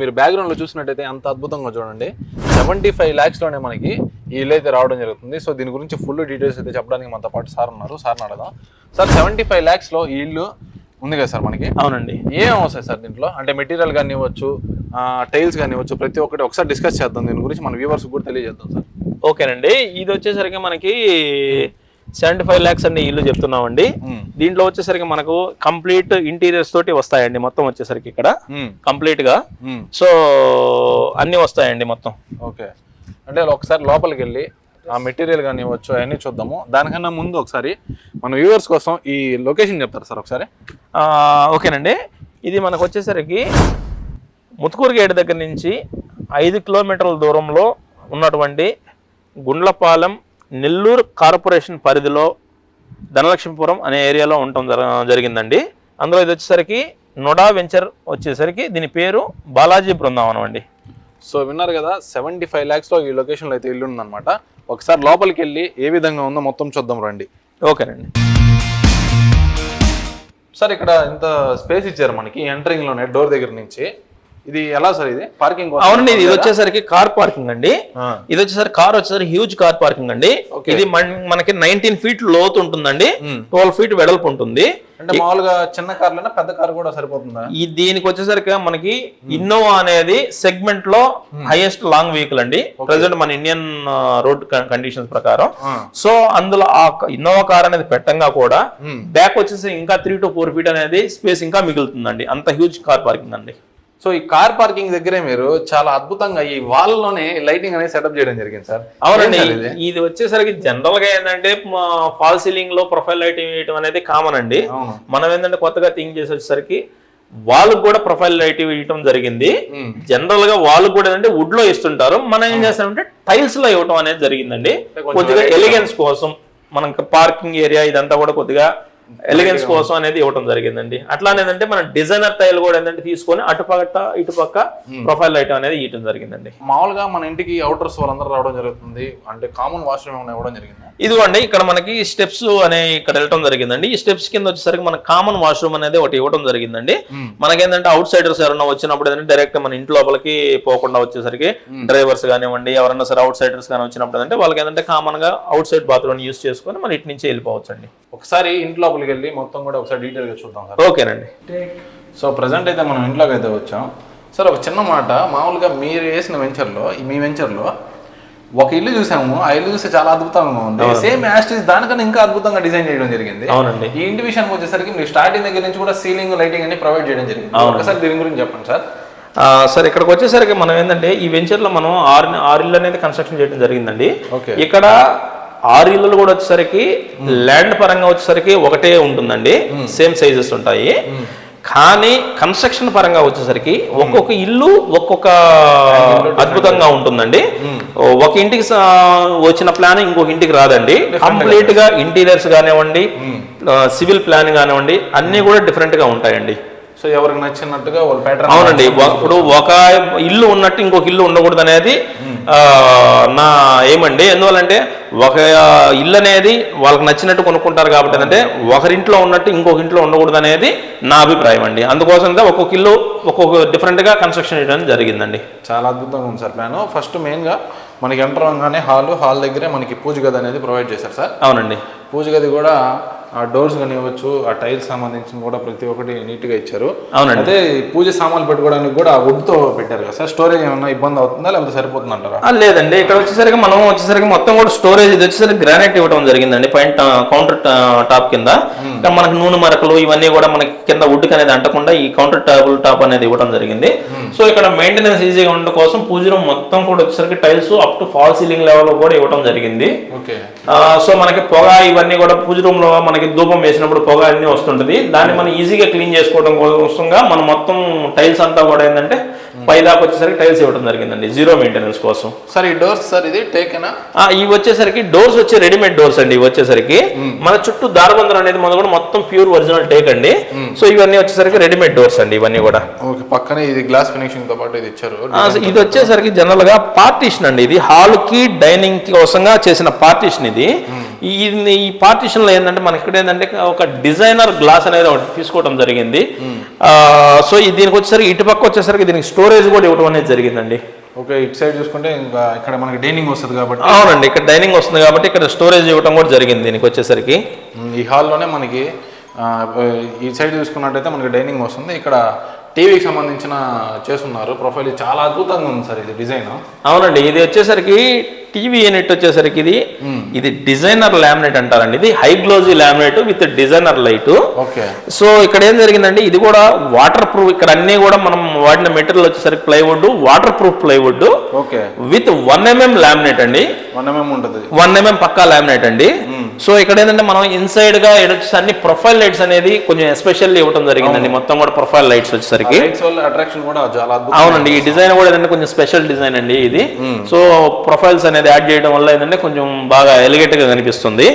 మీరు బ్యాక్గ్రౌండ్లో చూసినట్టయితే అంత అద్భుతంగా చూడండి. సెవెంటీ ఫైవ్ ల్యాక్స్లోనే మనకి ఈ ఇల్లు అయితే రావడం జరుగుతుంది. సో దీని గురించి ఫుల్ డీటెయిల్స్ అయితే చెప్పడానికి మనతో పాటు సార్ ఉన్నారు. సార్ అడదాం సార్ సెవెంటీ ఫైవ్ ల్యాక్స్లో ఈ ఇల్లు ఉంది కదా సార్ మనకి? అవునండి. ఏం వస్తాయి సార్ దీంట్లో? అంటే మెటీరియల్ కానీ ఇవ్వచ్చు టైల్స్ కానీ ఇవ్వచ్చు ప్రతి ఒక్కటి ఒకసారి డిస్కస్ చేద్దాం. దీని గురించి మన వ్యూవర్స్ కూడా తెలియజేద్దాం సార్. ఓకేనండి. ఇది వచ్చేసరికి మనకి సెవెంటీ ఫైవ్ ల్యాక్స్ అండి ఇల్లు చెప్తున్నామండి. దీంట్లో వచ్చేసరికి మనకు కంప్లీట్ ఇంటీరియర్స్ తోటి వస్తాయండి మొత్తం వచ్చేసరికి ఇక్కడ. కంప్లీట్గా. సో అన్ని వస్తాయండి మొత్తం. ఓకే. అంటే ఒకసారి లోపలికి వెళ్ళి ఆ మెటీరియల్ కానీ ఇవ్వచ్చు అవన్నీ చూద్దాము. దానికన్నా ముందు ఒకసారి మన వ్యూవర్స్ కోసం ఈ లొకేషన్ చెప్తారు సార్ ఒకసారి? ఓకేనండి. ఇది మనకు వచ్చేసరికి ముత్కూరు గేట్ దగ్గర నుంచి ఐదు కిలోమీటర్ల దూరంలో ఉన్నటువంటి గుండ్లపాలెం నెల్లూరు కార్పొరేషన్ పరిధిలో ధనలక్ష్మీపురం అనే ఏరియాలో ఉండటం జర- జరిగిందండి. అందులో ఇది వచ్చేసరికి నొడా వెంచర్ వచ్చేసరికి దీని పేరు బాలాజీ బృందావనం అండి. సో విన్నారు కదా సెవెంటీ ఫైవ్ ల్యాక్స్లో ఈ లొకేషన్లో అయితే ఇల్లు ఉందన్నమాట. ఒకసారి లోపలికి వెళ్ళి ఏ విధంగా ఉందో మొత్తం చూద్దాం రండి. ఓకేనండి సార్ ఇక్కడ ఇంత స్పేస్ ఇచ్చారు మనకి ఎంటరింగ్లోనే డోర్ దగ్గర నుంచి. ఇది ఎలా సార్ ఇది? పార్కింగ్ అవునండి ఇది వచ్చేసరికి కార్ పార్కింగ్ అండి. ఇది వచ్చేసరికి కార్ వచ్చేసరికి హ్యూజ్ కార్ పార్కింగ్ అండి. ఇది మన- మనకి నైన్టీన్ ఫీట్ లోతు ఉంటుందండి. ట్వెల్వ్ ఫీట్ వెడల్పు ఉంటుంది. అంటే మామూలుగా చిన్న కార్లైనా పెద్ద కార్ కూడా సరిపోతుందా? ఈ దీనికి వచ్చేసరికి మనకి ఇన్నోవా అనేది సెగ్మెంట్లో హైయెస్ట్ లాంగ్ వెహికల్ అండి. ప్రజెంట్ మన ఇండియన్ రోడ్ కండిషన్స్ ప్రకారం. సో అందులో ఆ ఇన్నోవా కార్ అనేది పెట్టంగా కూడా బ్యాక్ వచ్చేసి ఇంకా త్రీ టు ఫోర్ ఫీట్ అనేది స్పేస్ ఇంకా మిగులుతుందండి. అంత హ్యూజ్ కార్ పార్కింగ్ అండి. సో ఈ కార్ పార్కింగ్ దగ్గరే మీరు చాలా అద్భుతంగా ఈ వాల్లోనే లైటింగ్ అనేది సెటప్ చేయడం జరిగింది సార్. అవునండి ఇది? వచ్చేసరికి జనరల్గా ఏంటంటే ఫాల్ సీలింగ్లో ప్రొఫైల్ లైటింగ్ వేయడం అనేది కామన్ అండి. మనం ఏంటంటే కొత్తగా థింక్ చేసి వచ్చేసరికి వాళ్ళకు కూడా ప్రొఫైల్ లైట్ ఇవ్వటం జరిగింది. జనరల్గా వాళ్ళు కూడా ఏంటంటే వుడ్లో ఇస్తుంటారు మనం ఏం చేస్తామంటే టైల్స్లో ఇవ్వటం అనేది జరిగిందండి. కొద్దిగా ఎలిగెన్స్ కోసం మనకి పార్కింగ్ ఏరియా ఇదంతా కూడా కొద్దిగా ఎలిగెన్స్ కోసం. అనేది ఇవ్వటం జరిగిందండి. అట్లానే ఏంటంటే మన డిజైనర్ టైల్ కూడా ఏంటంటే తీసుకొని అటుపక్క ఇటుపక్క ప్రొఫైల్ లైట్ అనేది ఇవ్వటం జరిగిందండి. మామూలుగా మన ఇంటికి అవుటర్స్ వాళ్ళందరూ రావడం జరుగుతుంది. అంటే కామన్ వాష్రూమ్ ఏమైనా ఇవ్వడం జరిగింది? ఇదిగోండి ఇక్కడ మనకి స్టెప్స్ అనే ఇక్కడ వెళ్ళటం జరిగిందండి. ఈ స్టెప్స్ కింద వచ్చేసరికి మన కామన్ వాష్రూమ్ అనేది ఒకటి ఇవ్వడం జరిగిందండి. మనకేంటంటే అవుట్ సైడర్స్ ఎవరైనా వచ్చినప్పుడు ఏంటంటే డైరెక్ట్ మన ఇంటి లోపలికి పోకుండా వచ్చేసరికి డ్రైవర్స్ కానివ్వండి ఎవరైనా సరే అవుట్ సైడర్స్ కానీ వచ్చినప్పుడు అంటే వాళ్ళకి ఏంటంటే కామన్గా అవుట్ సైడ్ బాత్రూమ్ యూస్ చేసుకొని మన ఇటు నుంచి వెళ్ళిపోవచ్చు అండి ఒకసారి ఇంటి లోపలికి వెళ్ళి మొత్తం కూడా ఒకసారి డీటెయిల్గా చూద్దాం సార్. ఓకేనండి. సో ప్రజెంట్ అయితే మనం ఇంట్లోకి అయితే వచ్చాం. సార్ ఒక చిన్న మాట మామూలుగా మీరు వేసిన వెంచర్లో మీ వెంచర్లో ఒక ఇల్లు చూసాము. ఆ ఇల్లు చూస్తే చాలా అద్భుతంగా ఉంది. సేమ్ యాస్టిస్ దానికన్నా ఇంకా అద్భుతంగా డిజైన్ చేయడం జరిగింది. అవునండి. ఈ ఇంటి విషయానికి వచ్చేసరికి మీరు స్టార్టింగ్ దగ్గర నుంచి కూడా సీలింగ్ లైటింగ్ అన్ని ప్రొవైడ్ చేయడం జరిగింది. ఒకసారి దీని గురించి చెప్పండి సార్. ఆ, సార్ ఇక్కడికి వచ్చేసరికి మనం ఏంటంటే ఈ వెంచర్లో మనం ఆరు ఆరు ఇల్లు అనేది కన్స్ట్రక్షన్ చేయడం జరిగిందండి. ఓకే. ఇక్కడ ఆరు ఇల్లులు కూడా వచ్చేసరికి ల్యాండ్ పరంగా వచ్చేసరికి ఒకటే ఉంటుందండి. సేమ్ సైజెస్ ఉంటాయి. కానీ కన్స్ట్రక్షన్ పరంగా వచ్చేసరికి ఒక్కొక్క ఇల్లు ఒక్కొక్క అద్భుతంగా ఉంటుందండి. ఒక ఇంటికి వచ్చిన ప్లాన్ ఇంకొక ఇంటికి రాదండి. కంప్లీట్గా ఇంటీరియర్స్ కానివ్వండి సివిల్ ప్లాన్ కానివ్వండి అన్ని కూడా డిఫరెంట్గా ఉంటాయండి. సో ఎవరికి నచ్చినట్టుగా అవునండి. ఇప్పుడు ఒక ఇల్లు ఉన్నట్టు ఇంకొక ఇల్లు ఉండకూడదు అనేది నా ఏమండి? ఎందువల్లంటే ఒక ఇల్లు అనేది వాళ్ళకి నచ్చినట్టు కొనుక్కుంటారు కాబట్టి ఏంటంటే ఒకరింట్లో ఉన్నట్టు ఇంకొక ఇంట్లో ఉండకూడదు అనేది నా అభిప్రాయం అండి. అందుకోసం ఒక్కొక్క ఇల్లు ఒక్కొక్క different గా కన్స్ట్రక్షన్ చేయడం జరిగిందండి. చాలా అద్భుతంగా ఉంది సార్ ప్లాన్. ఫస్ట్ మెయిన్గా మనకి ఎంటర్ అవ్వగానే హాల్ హాల్ దగ్గరే మనకి పూజ గది అనేది ప్రొవైడ్ చేశారు సార్. అవునండి. పూజ గది కూడా ఆ డోర్స్ కానివ్వచ్చు ఆ టైల్స్ సంబంధించిన కూడా ప్రతి ఒక్కటి నీట్గా ఇచ్చారు. అవునండి. అదే పూజ సామాన్లు పెట్టుకోవడానికి కూడా వుడ్తో పెట్టారు కదా సార్? స్టోరేజ్ ఏమన్నా ఇబ్బంది అవుతుందా లేకపోతే సరిపోతుంది అంటారా ఆ, లేదండి. ఇక్కడ వచ్చేసరికి మనం వచ్చేసరికి మొత్తం కూడా స్టోరేజ్ ఇది. వచ్చేసరికి గ్రానైట్ ఇవ్వడం జరిగిందండి. పైన కౌంటర్ టాప్ కింద. ఇక్కడ మనకి నూనె మరకలు ఇవన్నీ కూడా మనకి కింద వుడ్ అనేది అంటకుండా ఈ కౌంటర్ టేబుల్ టాప్ అనేది ఇవ్వడం జరిగింది. సో ఇక్కడ మెయింటెనెన్స్ ఈజీగా ఉండడం కోసం పూజ రూమ్ మొత్తం కూడా వచ్చేసరికి tiles up to fall ceiling level కూడా ఇవ్వడం జరిగింది. సో మనకి పొగ ఇవన్నీ కూడా పూజ రూమ్లో మనకి ధూపం వేసినప్పుడు పొగ అన్ని వస్తుంటది. దాన్ని మనం ఈజీగా క్లీన్ చేసుకోవడం కోసంగా మనం మొత్తం టైల్స్ అంతా కూడా ఏంటంటే పైదాకా వచ్చేసరికి టైల్స్ ఇవ్వడం జరిగిందండి. జీరో మెయింటెనెన్స్ కోసం. సార్ ఈ డోర్స్ సార్ ఇది టేకేనా ఇవి వచ్చేసరికి డోర్స్ వచ్చి రెడీమేడ్ డోర్స్ అండి ఇవి వచ్చేసరికి. మన చుట్టూ దారబంధం అనేది మన కూడా మొత్తం ప్యూర్ ఒరిజినల్ టేక్ అండి. సో ఇవన్నీ వచ్చేసరికి రెడీమేడ్ డోర్స్ అండి ఇవన్నీ కూడా. ఓకే పక్కనే ఇది గ్లాస్ ఫినిషింగ్తో పాటు ఇది ఇచ్చారు. ఇది వచ్చేసరికి జనరల్గా పార్టీషన్ అండి. ఇది హాల్కి డైనింగ్ కోసంగా చేసిన పార్టీషన్ ఇది. ఈ ఈ partition లో ఏంటంటే మనకి ఇక్కడ ఏంటంటే ఒక డిజైనర్ గ్లాస్ అనేది ఒకటి తీసుకోవడం జరిగింది. సో దీనికి వచ్చేసరికి ఇటు పక్క వచ్చేసరికి దీనికి స్టోరేజ్ కూడా ఇవ్వడం అనేది జరిగిందండి. ఓకే ఇటు సైడ్ చూసుకుంటే ఇంకా ఇక్కడ మనకి డైనింగ్ వస్తుంది కాబట్టి. అవునండి ఇక్కడ డైనింగ్ వస్తుంది కాబట్టి ఇక్కడ స్టోరేజ్ ఇవ్వడం కూడా జరిగింది దీనికి వచ్చేసరికి. ఉమ్, ఈ హాల్లోనే మనకి ఈ సైడ్ చూసుకున్నట్టయితే మనకి డైనింగ్ వస్తుంది. ఇక్కడ టీవీకి సంబంధించిన చేస్తున్నారు ప్రొఫైల్. చాలా అద్భుతంగా ఉంది సార్ ఇది డిజైన్. అవునండి ఇది వచ్చేసరికి టీవీ యూనిట్ వచ్చేసరికి ఇది. ఇది డిజైనర్ లామినేట్ అంటారండి. ఇది high glossy laminate with designer light. Okay. So ఇక్కడ ఏం జరిగిందండి ఇది కూడా వాటర్ ప్రూఫ్ ఇక్కడ అన్ని కూడా మనం వాడిన మెటీరియల్ వచ్చేసరికి plywood water proof plywood. Okay. With one mm laminate అండి. వన్ ఎంఎం ఉంటుంది. వన్ ఎంఎం పక్కా లామినేట్ అండి. సో ఇక్కడ ఏంటంటే మనం ఇన్సైడ్గా అన్ని ప్రొఫైల్ లైట్స్ అనేది కొంచెం ఎస్పెషల్లీ ఇవ్వడం జరిగిందండి. మొత్తం కూడా ప్రొఫైల్ లైట్స్ వచ్చేసరికి. అట్రాక్షన్ కూడా చాలా అవునండి. ఈ డిజైన్ కూడా ఏంటంటే కొంచెం స్పెషల్ డిజైన్ అండి ఇది. సో ప్రొఫైల్స్ అనేది యాడ్ చేయడం వల్ల ఏంటంటే కొంచెం బాగా ఎలిగేట్గా కనిపిస్తుంది.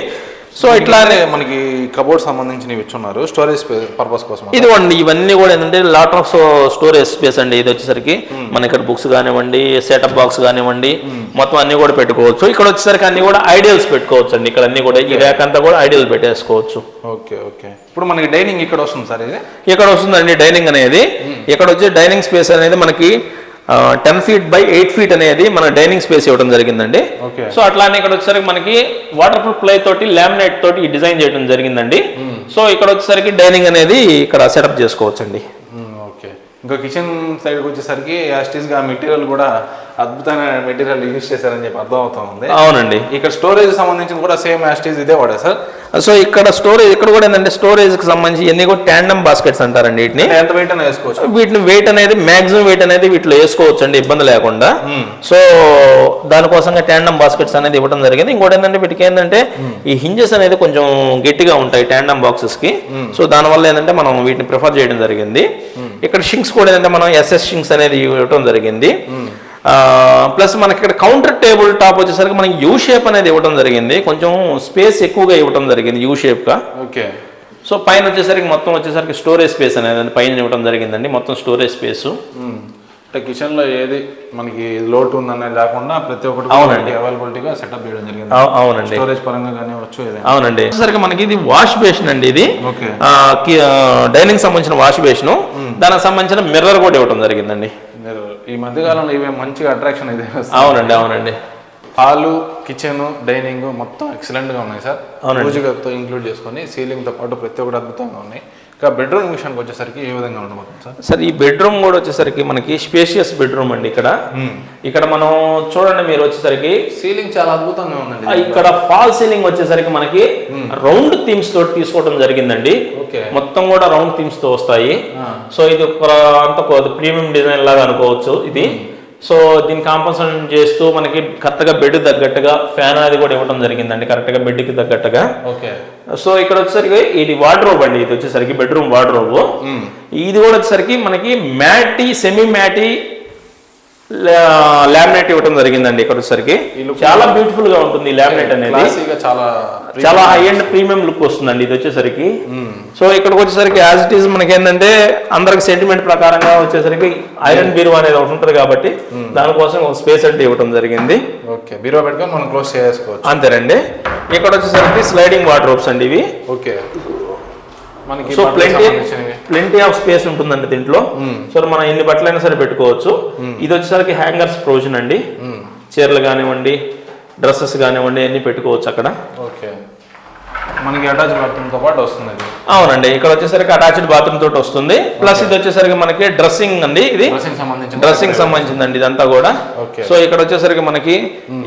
సో ఇట్లా ఇట్లానే మనకి కబోర్డ్ సంబంధించినవి ఇచ్చున్నారు స్టోరేజ్ పర్పస్ కోసం ఇదిగోండి ఇవన్నీ కూడా ఏంటంటే లాట్ ఆఫ్ స్టోరేజ్ స్పేస్ అండి ఇది వచ్చేసరికి. మన ఇక్కడ బుక్స్ కానివ్వండి సెటప్ బాక్స్ కానివ్వండి మొత్తం అన్ని కూడా పెట్టుకోవచ్చు. ఇక్కడ వచ్చేసరికి అన్ని కూడా ఐడియల్స్ పెట్టుకోవచ్చు అండి ఇక్కడ అన్ని కూడా ఈ ర్యాక్ అంతా కూడా ఐడియల్ పెట్టేసుకోవచ్చు. ఓకే ఓకే ఇప్పుడు మనకి డైనింగ్ ఇక్కడ వస్తుంది సార్ ఇది? ఇక్కడ వస్తుందండి డైనింగ్ అనేది. ఇక్కడ వచ్చి డైనింగ్ స్పేస్ అనేది మనకి ten feet by eight feet అనేది మన డైనింగ్ స్పేస్ ఇవ్వడం జరిగిందండి. సో అట్లానే ఇక్కడ వచ్చేసరికి మనకి వాటర్ ప్రూఫ్ ప్లే తోటి లామినేట్ తోటి డిజైన్ చేయడం జరిగిందండి. సో ఇక్కడ వచ్చేసరికి డైనింగ్ అనేది ఇక్కడ సెటప్ చేసుకోవచ్చండి. ఓకే ఇంకా కిచెన్ సైడ్కి వచ్చేసరికి యాస్టీస్గా మెటీరియల్ కూడా అద్భుతమైన మెటీరియల్ యూజ్ చేశారని చెప్పి అర్థం అవుతా ఉంది అవునండి. ఇక్కడ స్టోరేజ్ సంబంధించి కూడా సేమ్ యాస్టీస్ ఇదే వాడే సార్? సో ఇక్కడ స్టోరేజ్ ఇక్కడ కూడా ఏంటంటే స్టోరేజ్కి సంబంధించి ఇవన్నీ కూడా ట్యాండమ్ బాస్కెట్స్ అంటారండి వీటిని. ఎంత వెయిట్ అయినా వేసుకోవచ్చు. వీటిని వెయిట్ అనేది మాక్సిమం వెయిట్ అనేది వీటిలో వేసుకోవచ్చు అండి ఇబ్బంది లేకుండా. సో దానికోసంగా ట్యాండమ్ బాస్కెట్స్ అనేది ఇవ్వడం జరిగింది. ఇంకోటి ఏంటంటే వీటికి ఏంటంటే ఈ హింజెస్ అనేది కొంచెం గట్టిగా ఉంటాయి ట్యాండమ్ బాక్సెస్కి. సో దానివల్ల ఏంటంటే మనం వీటిని ప్రిఫర్ చేయడం జరిగింది. ఇక్కడ షింక్స్ కూడా ఏంటంటే మనం ఎస్ఎస్ షింక్స్ అనేది ఇవ్వడం జరిగింది. ప్లస్ మనకి ఇక్కడ కౌంటర్ టేబుల్ టాప్ వచ్చేసరికి మనకి యూ షేప్ అనేది ఇవ్వడం జరిగింది. కొంచెం స్పేస్ ఎక్కువగా ఇవ్వడం జరిగింది యూ షేప్గా ఓకే. సో పైన వచ్చేసరికి మొత్తం వచ్చేసరికి స్టోరేజ్ స్పేస్ అనేది పైన ఇవ్వడం జరిగిందండి. మొత్తం స్టోరేజ్ స్పేస్. అంటే కిచెన్లో ఏది మనకి లోటు ఉందనేది లేకుండా ప్రతి ఒక్కటి అవునండి. అవైలబిలిటీగా సెటప్ చేయడం జరిగింది. అవునండి. స్టోరేజ్ పరంగా కానీ వచ్చు అవునండి. వచ్చేసరికి మనకి ఇది వాష్ బేసిన్ అండి ఇది. ఓకే. డైనింగ్ సంబంధించిన వాష్ బేసిన్. దానికి సంబంధించిన మిర్రర్ కూడా ఇవ్వడం జరిగిందండి. ఈ మధ్య కాలంలో ఇవే మంచిగా అట్రాక్షన్ అయితే అవునండి అవునండి. హాలు కిచెన్ డైనింగ్ మొత్తం ఎక్సలెంట్గా ఉన్నాయి సార్. అవునండి. పూజగదితో ఇంక్లూడ్ చేసుకొని సీలింగ్తో పాటు ప్రతి ఒక్కటి అద్భుతంగా ఉన్నాయి. ఇక బెడ్రూమ్ విషయానికి వచ్చేసరికి ఏ విధంగా ఉండబోతుంది సార్? సార్ ఈ బెడ్రూమ్ కూడా వచ్చేసరికి మనకి స్పేషియస్ బెడ్రూమ్ అండి ఇక్కడ. ఇక్కడ మనం చూడండి మీరు వచ్చేసరికి సీలింగ్ చాలా అద్భుతంగా ఉందండి ఇక్కడ ఫాల్ సీలింగ్ వచ్చేసరికి మనకి రౌండ్ థీమ్స్ తోటి తీసుకోవడం జరిగిందండి. ఓకే. మొత్తం కూడా రౌండ్ థీమ్స్తో వస్తాయి. సో ఇది ఒక అంత ప్రీమియం డిజైన్ లాగా అనుకోవచ్చు ఇది. సో దీన్ని కాంపన్సేషన్ చేస్తూ మనకి కరెక్ట్గా బెడ్ తగ్గట్టుగా ఫ్యాన్ అది కూడా ఇవ్వడం జరిగిందండి. కరెక్ట్గా బెడ్కి తగ్గట్టుగా. ఓకే. సో ఇక్కడ వచ్చేసరికి ఇది వార్డ్రోబ్ అండి. ఇది వచ్చేసరికి బెడ్రూమ్ వార్డ్రోబ్ ఇది కూడా వచ్చేసరికి మనకి మ్యాటీ సెమీ మ్యాటీ లామినేట్ ఇవ్వడం జరిగిందండి ఇక్కడ వచ్చేసరికి. చాలా బ్యూటిఫుల్గా ఉంటుంది లామినేట్ అనేది. చాలా చాలా హై అండ్ ప్రీమియం లుక్ వస్తుందండి ఇది వచ్చేసరికి. సో ఇక్కడికి వచ్చేసరికి యాజ్ ఇట్ ఈస్ మనకి ఏంటంటే అందరికి సెంటిమెంట్ ప్రకారంగా వచ్చేసరికి ఐరన్ బీరువా అనేది ఒకటి ఉంటుంది కాబట్టి దానికోసం ఒక స్పేస్ అంటే ఇవ్వడం జరిగింది. ఓకే బీరో పెట్టుకొని మనం క్లోజ్ చేసుకోవచ్చు అంతేనండి. ఇక్కడ వచ్చేసరికి స్లైడింగ్ వార్డ్రోబ్స్ అండి ఇవి. ఓకే మనకి so plenty. Plenty of space ఉంటుందండి దీంట్లో. సో మనం ఎన్ని బట్టలైనా సరే పెట్టుకోవచ్చు. ఇది వచ్చేసరికి హ్యాంగర్స్ ప్రొవిజన్ అండి. చీరలు కానివ్వండి డ్రెస్సెస్ కానివ్వండి అన్ని పెట్టుకోవచ్చు అక్కడ. ఓకే. మనకి అటాచ్ బాత్రూమ్తో పాటు వస్తుంది అవునండి ఇక్కడ వచ్చేసరికి అటాచ్డ్ బాత్రూమ్ తోటి వస్తుంది. ప్లస్ ఇది వచ్చేసరికి మనకి డ్రెస్సింగ్ అండి ఇది. డ్రెస్సింగ్ సంబంధించిందండి ఇదంతా కూడా. సో ఇక్కడ వచ్చేసరికి మనకి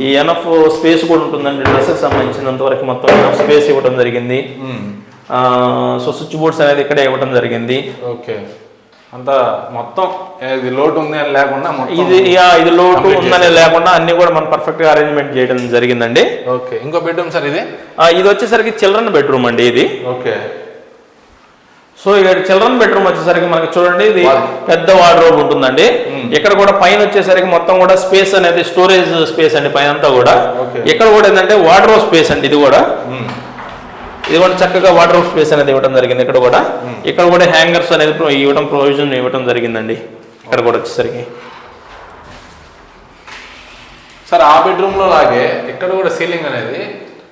ఈ ఎనఫ్ స్పేస్ కూడా ఉంటుందండి. డ్రెస్సెస్ సంబంధించినంత వరకు మొత్తం ఎనఫ్ స్పేస్ ఇవ్వడం జరిగింది. సో స్విచ్ బోర్డ్స్ అనేది ఇక్కడే ఇవ్వడం జరిగింది. ఓకే. అంతా మొత్తం ఇది లోటు ఉంది అని లేకుండా ఇది ఇది లోటు ఉందనే లేకుండా అన్ని కూడా మనం పర్ఫెక్ట్గా అరేంజ్మెంట్ చేయడం జరిగిందండి. ఓకే. ఇంకో బెడ్రూమ్ సార్ ఇది? ఇది వచ్చేసరికి చిల్డ్రన్ బెడ్రూమ్ అండి ఇది. ఓకే. సో ఇక్కడ చిల్డ్రన్ బెడ్రూమ్ వచ్చేసరికి మనకి చూడండి ఇది పెద్ద వార్డ్రోబ్ ఉంటుందండి. ఇక్కడ కూడా పైన వచ్చేసరికి మొత్తం కూడా స్పేస్ అనేది స్టోరేజ్ స్పేస్ అండి పైన అంతా కూడా. ఇక్కడ కూడా ఏంటంటే వార్డ్రోబ్ స్పేస్ అండి ఇది కూడా. ఇది కూడా చక్కగా వాటర్ స్పేస్ అనేది ఇవ్వడం జరిగింది. ఇక్కడ కూడా ఇక్కడ కూడా హ్యాంగర్స్ అనేది ఇవ్వడం ప్రొవిజన్ ఇవ్వడం జరిగిందండి. ఇక్కడ కూడా వచ్చేసరికి. సార్ ఆ బెడ్రూమ్లో లాగే ఇక్కడ కూడా సీలింగ్ అనేది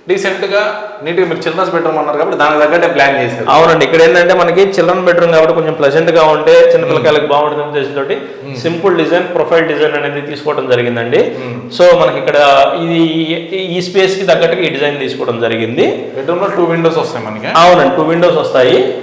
డీసెంట్గా నీట్గా మీరు చిల్డ్రన్స్ బెడ్రూమ్ అన్నారు కాబట్టి దానికి తగ్గట్టే ప్లాన్ చేశారు. అవునండి. ఇక్కడ ఏంటంటే మనకి చిల్డ్రన్ బెడ్రూమ్ కాబట్టి కొంచెం ప్లెజెంట్గా ఉంటే చిన్న పిల్లకాయలకు బాగుంటుంది ఉద్దేశంతో సింపుల్ డిజైన్ ప్రొఫైల్ డిజైన్ అనేది తీసుకోవడం జరిగిందండి. సో మనకి ఇక్కడ ఇది ఈ- ఈ స్పేస్కి తగ్గట్టుగా ఈ డిజైన్ తీసుకోవడం జరిగింది. బెడ్రూమ్లో టూ విండోస్ వస్తాయి మనకి. అవునండి. టూ విండోస్ వస్తాయి.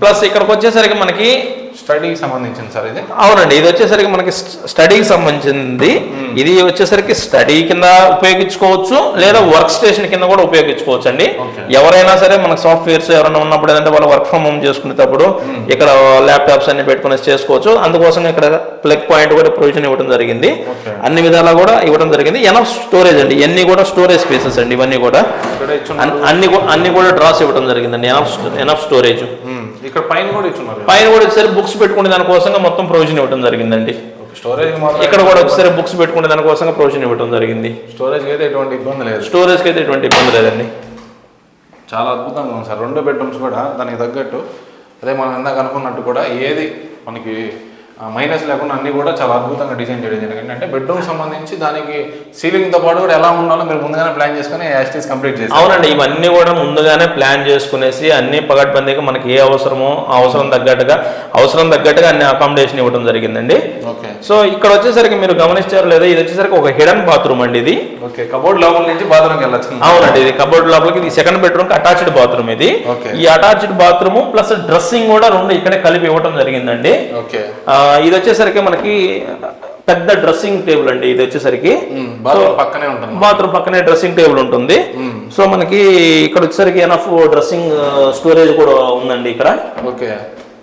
ప్లస్ ఇక్కడికి వచ్చేసరికి మనకి స్టడీకి సంబంధించింది సార్ ఇది? అవునండి ఇది వచ్చేసరికి మనకి స్ట్- స్టడీకి సంబంధించింది. ఇది వచ్చేసరికి స్టడీ కింద ఉపయోగించుకోవచ్చు లేదా వర్క్ స్టేషన్ కింద కూడా ఉపయోగించుకోవచ్చు అండి. ఎవరైనా సరే మనకు సాఫ్ట్వేర్స్ ఎవరైనా ఉన్నప్పుడు ఏంటంటే వాళ్ళు వర్క్ ఫ్రమ్ హోమ్ చేసుకునేటప్పుడు ఇక్కడ ల్యాప్టాప్స్ అన్ని పెట్టుకుని చేసుకోవచ్చు. అందుకోసం ఇక్కడ ప్లగ్ పాయింట్ కూడా ప్రొవిజన్ ఇవ్వడం జరిగింది. అన్ని విధాలా కూడా ఇవ్వడం జరిగింది. ఎనఫ్ స్టోరేజ్ అండి ఇవన్నీ కూడా స్టోరేజ్ స్పేసెస్ అండి ఇవన్నీ కూడా. అన్ని అన్ని కూడా డ్రాస్ ఇవ్వడం జరిగిందండి ఎనఫ్ ఎనఫ్ స్టోరేజ్. ఇక్కడ పైన కూడా ఇచ్చున్నారు పైన కూడా వచ్చేసరి బుక్స్ పెట్టుకునే దానికోసంగా మొత్తం ప్రొవిజన్ ఇవ్వడం జరిగిందండి. స్టోరేజ్ ఇక్కడ కూడా వచ్చేసరి బుక్స్ పెట్టుకునే దానికోసంగా ప్రొవిజన్ ఇవ్వడం జరిగింది. స్టోరేజ్ అయితే ఎటువంటి ఇబ్బంది లేదు. స్టోరేజ్కి అయితే ఎటువంటి ఇబ్బంది లేదండి. చాలా అద్భుతంగా ఉంది సార్. రెండు బెడ్రూమ్స్ కూడా దానికి తగ్గట్టు అదే మనం ఇందాక అనుకున్నట్టు కూడా ఏది మనకి మైనస్ లేకుండా అన్ని కూడా చాలా అద్భుతంగా డిజైన్ చేయడం జరిగింది. అంటే బెడ్రూమ్ సంబంధించి దానికి ceiling తో పాటు కూడా ఎలా ఉండాలో మీరు ముందుగానే ప్లాన్ చేసుకుని యాస్టీస్ కంప్లీట్ చేసి అవునండి ఇవన్నీ కూడా ముందుగానే ప్లాన్ చేసుకునేసి అన్ని పగడ్బందీగా మనకి ఏ అవసరమో అవసరం తగ్గట్టుగా అవసరం తగ్గట్టుగా అన్ని అకామిడేషన్ ఇవ్వడం జరిగిందండి. ఓకే. సో ఇక్కడ వచ్చేసరికి మీరు గమనించారు లేదా ఇది వచ్చేసరికి ఒక హిడెన్ బాత్రూమ్ అండి ఇది. ఓకే కబోర్డ్ లోపల నుంచి బాత్రూమ్కి వెళ్ళచ్చు. అవునండి ఇది కబోర్డ్ లోపలికి ఇది సెకండ్ బెడ్రూమ్కి అటాచ్డ్ బాత్రూమ్ ఇది. ఈ అటాచ్డ్ బాత్రూమ్ ప్లస్ డ్రెస్సింగ్ కూడా రెండు ఇక్కడే కలిపి ఇవ్వడం జరిగిందండి. ఓకే. ఇది వచ్చేసరికి మనకి పెద్ద డ్రెస్సింగ్ టేబుల్ అండి ఇది వచ్చేసరికి. బాత్రూమ్ పక్కనే ఉంటుంది. బాత్రూమ్ పక్కనే డ్రెస్సింగ్ టేబుల్ ఉంటుంది. సో మనకి ఇక్కడ వచ్చేసరికి ఎనఫ్ డ్రెస్సింగ్ స్టోరేజ్ కూడా ఉందండి ఇక్కడ. ఓకే.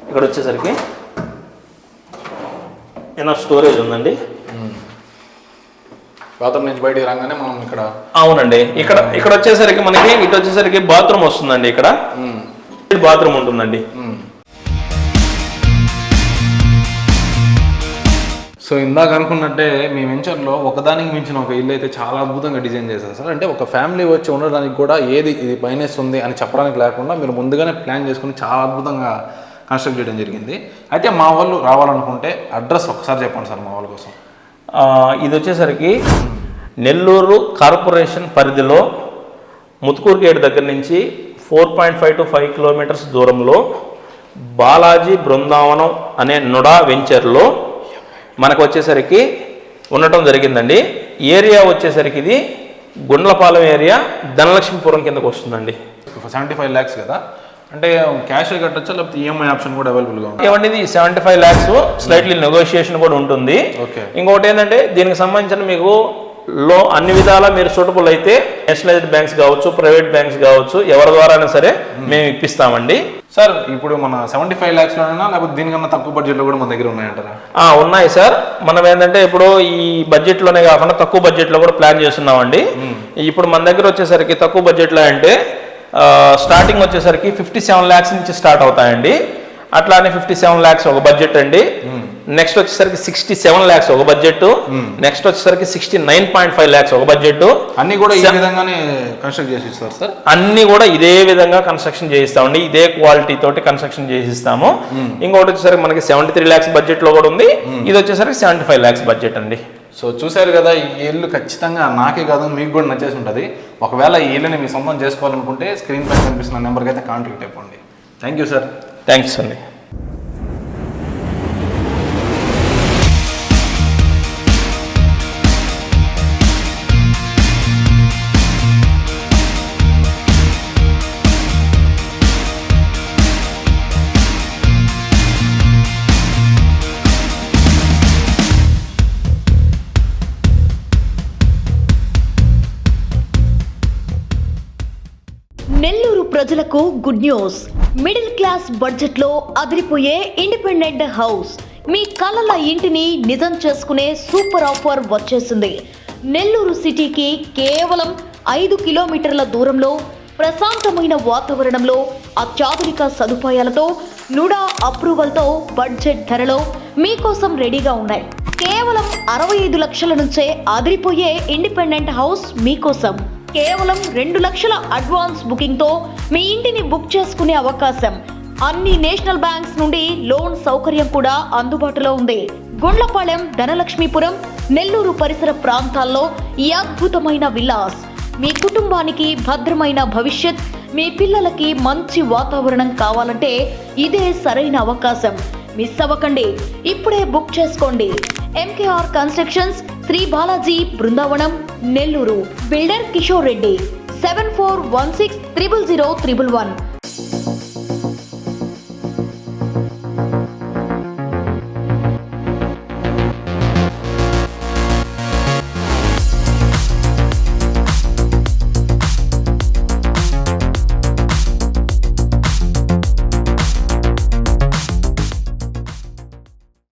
ఇక్కడ వచ్చేసరికి ఎనఫ్ స్టోరేజ్ ఉందండి. బాత్రూమ్ నుంచి బయటికి రాగానే మనం ఇక్కడ అవునండి. ఇక్కడ ఇక్కడ వచ్చేసరికి మనకి ఇటు వచ్చేసరికి బాత్రూమ్ వస్తుందండి ఇక్కడ. బాత్రూమ్ ఉంటుందండి. సో ఇందాక అనుకున్నట్టే మీ వెంచర్లో ఒకదానికి మించిన ఒక ఇల్లు అయితే చాలా అద్భుతంగా డిజైన్ చేశారు. సార్ అంటే ఒక ఫ్యామిలీ వచ్చి ఉండడానికి కూడా ఏది ఇది మైనస్ ఉంది అని చెప్పడానికి లేకుండా మీరు ముందుగానే ప్లాన్ చేసుకుని చాలా అద్భుతంగా కన్స్ట్రక్ట్ చేయడం జరిగింది. అయితే మా వాళ్ళు రావాలనుకుంటే అడ్రస్ ఒకసారి చెప్పండి సార్ మా వాళ్ళ కోసం. ఇది వచ్చేసరికి నెల్లూరు కార్పొరేషన్ పరిధిలో ముత్కూరు గేట్ దగ్గర నుంచి four point five to five kilometres దూరంలో బాలాజీ బృందావనం అనే నుడా వెంచర్లో మనకు వచ్చేసరికి ఉండటం జరిగిందండి. ఏరియా వచ్చేసరికి ఇది గుండ్లపాలెం ఏరియా ధనలక్ష్మీపురం కిందకు వస్తుందండి. సెవెంటీ ఫైవ్ ల్యాక్స్ కదా? అంటే క్యాష్ కట్టచ్చా? లేకపోతే ఈఎంఐ ఆప్షన్ కూడా అవైలబుల్గా ఉంది? ఏమండి ఇది seventy five lakhs slightly negotiation కూడా ఉంటుంది. ఓకే. ఇంకొకటి ఏంటంటే దీనికి సంబంధించిన మీకు లో అన్ని విధాలా మీరు సూటబుల్ అయితే నేషనలైజ్డ్ బ్యాంక్స్ కావచ్చు ప్రైవేట్ బ్యాంక్స్ కావచ్చు ఎవరి ద్వారా అయినా సరే మేము ఇప్పిస్తామండి. సార్ ఇప్పుడు మన సెవెంటీ ఫైవ్ ల్యాక్స్లోనైనా లేకపోతే దీనికన్నా తక్కువ బడ్జెట్లో కూడా మన దగ్గర ఉన్నాయంటారా? ఆ, ఉన్నాయి సార్. మనం ఏంటంటే ఇప్పుడు ఈ బడ్జెట్లోనే కాకుండా తక్కువ బడ్జెట్లో కూడా ప్లాన్ చేస్తున్నామండి. ఇప్పుడు మన దగ్గర వచ్చేసరికి తక్కువ బడ్జెట్లో అంటే స్టార్టింగ్ వచ్చేసరికి ఫిఫ్టీ సెవెన్ ల్యాక్స్ నుంచి స్టార్ట్ అవుతాయండి. అట్లానే ఫిఫ్టీ సెవెన్ ల్యాక్స్ ఒక బడ్జెట్ అండి. నెక్స్ట్ వచ్చేసరికి సిక్స్టీ సెవెన్ ల్యాక్స్ ఒక బడ్జెట్ నెక్స్ట్ వచ్చేసరికి sixty nine point five lakhs ఒక బడ్జెట్ అన్నీ కూడా ఈ విధంగానే కన్స్ట్రక్ట్ చేసి ఇస్తారు సార్ అన్ని కూడా ఇదే విధంగా కన్స్ట్రక్షన్ చేయిస్తామండి. ఇదే క్వాలిటీ తోటి కన్స్ట్రక్షన్ చేసిస్తాము ఇంకొకటి వచ్చేసరికి మనకి సెవెంటీ త్రీ ల్యాక్స్ బడ్జెట్లో కూడా ఉంది. ఇది వచ్చేసరికి సెవెంటీ ఫైవ్ ల్యాక్స్ బడ్జెట్ అండి. సో చూశారు కదా ఈ ఇల్లు ఖచ్చితంగా నాకే కాదు మీకు కూడా నచ్చేసి ఉంటుంది. ఒకవేళ ఈ ఇల్లుని మీ సొంతం చేసుకోవాలనుకుంటే స్క్రీన్ పైన కనిపిస్తున్న నెంబర్కి అయితే కాంటాక్ట్ అయిపోండి. థ్యాంక్ యూ సార్ థ్యాంక్స్ అండి. ప్రజలకు గుడ్ న్యూస్ మిడిల్ క్లాస్ బడ్జెట్లో అదిరిపోయే ఇండిపెండెంట్ హౌస్ మీ కలల ఇంటిని నిజం చేసుకునే సూపర్ ఆఫర్ వచ్చేసింది. నెల్లూరు సిటీకి కేవలం ఐదు కిలోమీటర్ల దూరంలో ప్రశాంతమైన వాతావరణంలో అత్యాధునిక సదుపాయాలతో నుడా అప్రూవల్తో బడ్జెట్ ధరలో మీకోసం రెడీగా ఉన్నాయి. కేవలం అరవై ఐదు లక్షల నుంచే అదిరిపోయే ఇండిపెండెంట్ హౌస్ మీకోసం. కేవలం రెండు లక్షల అడ్వాన్స్ బుకింగ్తో మీ ఇంటిని బుక్ చేసుకునే అవకాశం. అన్ని నేషనల్ బ్యాంక్స్ నుండి లోన్ సౌకర్యం కూడా అందుబాటులో ఉంది. గుండ్లపాలెం ధనలక్ష్మీపురం నెల్లూరు పరిసర ప్రాంతాల్లో ఈ అద్భుతమైన విలాస్ మీ కుటుంబానికి భద్రమైన భవిష్యత్ మీ పిల్లలకి మంచి వాతావరణం కావాలంటే ఇదే సరైన అవకాశం. మిస్ అవ్వకండి. ఇప్పుడే బుక్ చేసుకోండి. MKR constructions Sri Balaji Brindavanam Nellore. Builder Kishore Reddy. Seven four one six triple zero triple one.